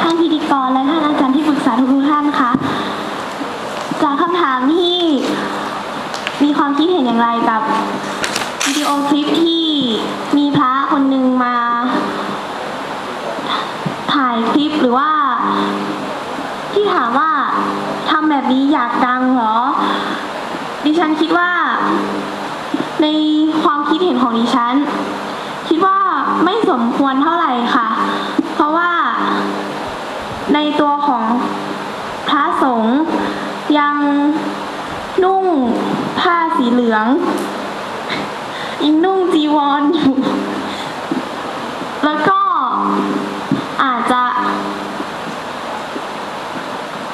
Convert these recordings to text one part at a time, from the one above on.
ท่านพิธีกรและท่านอาจารย์ที่ปรึกษาทุกท่านคะจากคำถามที่มีความคิดเห็นอย่างไรกับวิดีโอคลิปที่มีพระคนหนึ่งมา ถ่ายคลิปหรือว่า ที่ถามว่าทำแบบนี้อยากดังเหรอ ดิฉันคิดว่า ในความคิดเห็นของดิฉัน คิดว่าไม่สมควรเท่าไหร่ค่ะ เพราะว่า ใน ตัวของพระสงฆ์ยังนุ่งผ้าสีเหลืองยังนุ่งจีวรอยู่ แล้วก็อาจจะ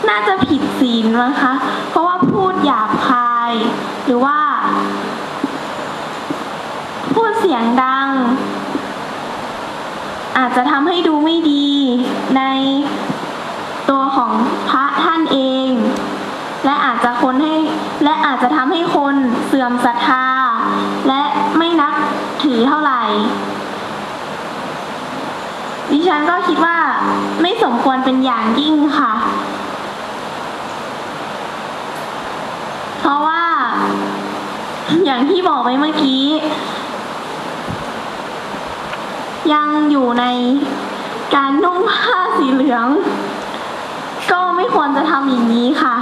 น่าจะผิดศีลมั้งคะ เพราะว่าพูดหยาบคาย หรือว่า พูดเสียงดัง อาจจะทำให้ดูไม่ดีใน ตัวของพระท่านเอง และอาจจะคนให้และอาจจะทำให้คนเสื่อมศรัทธา และไม่นับถือเท่าไหร่ ดิฉันก็คิดว่าไม่สมควรเป็นอย่างยิ่งค่ะ เพราะว่า อย่างที่บอกไว้เมื่อกี้ ยังอยู่ในการนุ่งผ้าสีเหลือง ก็ไม่ควร จะทำอย่างนี้ค่ะ